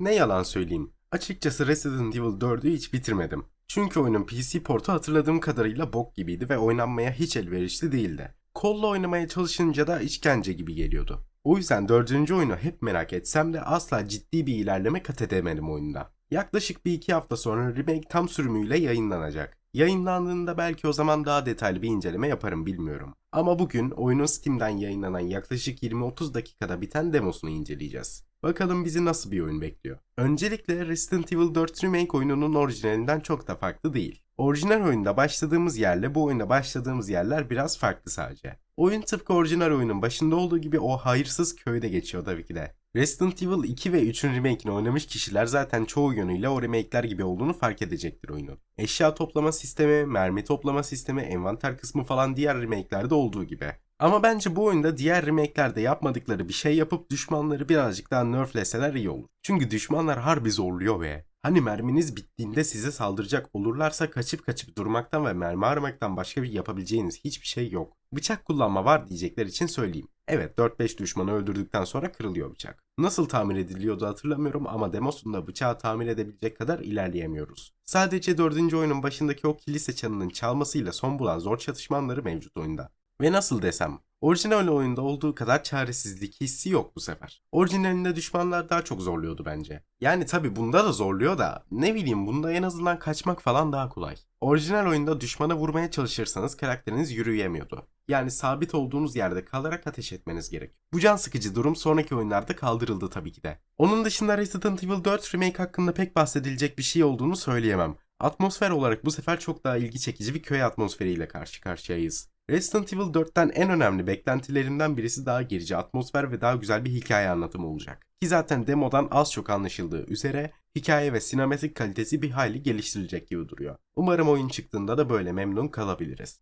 Ne yalan söyleyeyim. Açıkçası Resident Evil 4'ü hiç bitirmedim. Çünkü oyunun PC portu hatırladığım kadarıyla bok gibiydi ve oynanmaya hiç elverişli değildi. Kolla oynamaya çalışınca da işkence gibi geliyordu. O yüzden dördüncü oyunu hep merak etsem de asla ciddi bir ilerleme kat edemedim oyunda. Yaklaşık bir iki hafta sonra remake tam sürümüyle yayınlanacak. Yayınlandığında belki o zaman daha detaylı bir inceleme yaparım bilmiyorum. Ama bugün oyunun Steam'den yayınlanan yaklaşık 20-30 dakikada biten demosunu inceleyeceğiz. Bakalım bizi nasıl bir oyun bekliyor. Öncelikle Resident Evil 4 Remake oyununun orijinalinden çok da farklı değil. Orijinal oyunda başladığımız yerle bu oyunda başladığımız yerler biraz farklı sadece. Oyun tıpkı orijinal oyunun başında olduğu gibi o hayırsız köyde geçiyor tabii ki de. Resident Evil 2 ve 3'ün remake'ini oynamış kişiler zaten çoğu yönüyle o remake'ler gibi olduğunu fark edecektir oyunun. Eşya toplama sistemi, mermi toplama sistemi, envanter kısmı falan diğer remake'lerde olduğu gibi. Ama bence bu oyunda diğer remake'lerde yapmadıkları bir şey yapıp düşmanları birazcık daha nerfleseler iyi olur. Çünkü düşmanlar harbi zorluyor be. Hani merminiz bittiğinde size saldıracak olurlarsa kaçıp kaçıp durmaktan ve mermi aramaktan başka bir yapabileceğiniz hiçbir şey yok. Bıçak kullanma var diyecekler için söyleyeyim. Evet 4-5 düşmanı öldürdükten sonra kırılıyor bıçak. Nasıl tamir ediliyordu hatırlamıyorum ama demosunda bıçağı tamir edebilecek kadar ilerleyemiyoruz. Sadece 4. oyunun başındaki o kilise çanının çalmasıyla son bulan zor çatışmanları mevcut oyunda. Ve nasıl desem, orijinal oyunda olduğu kadar çaresizlik hissi yok bu sefer. Orijinalinde düşmanlar daha çok zorluyordu bence. Yani tabi bunda da zorluyor da ne bileyim bunda en azından kaçmak falan daha kolay. Orijinal oyunda düşmana vurmaya çalışırsanız karakteriniz yürüyemiyordu. Yani sabit olduğunuz yerde kalarak ateş etmeniz gerek. Bu can sıkıcı durum sonraki oyunlarda kaldırıldı tabii ki de. Onun dışında Resident Evil 4 Remake hakkında pek bahsedilecek bir şey olduğunu söyleyemem. Atmosfer olarak bu sefer çok daha ilgi çekici bir köy atmosferiyle karşı karşıyayız. Resident Evil 4'ten en önemli beklentilerimden birisi daha gerici atmosfer ve daha güzel bir hikaye anlatımı olacak. Ki zaten demodan az çok anlaşıldığı üzere hikaye ve sinematik kalitesi bir hayli geliştirilecek gibi duruyor. Umarım oyun çıktığında da böyle memnun kalabiliriz.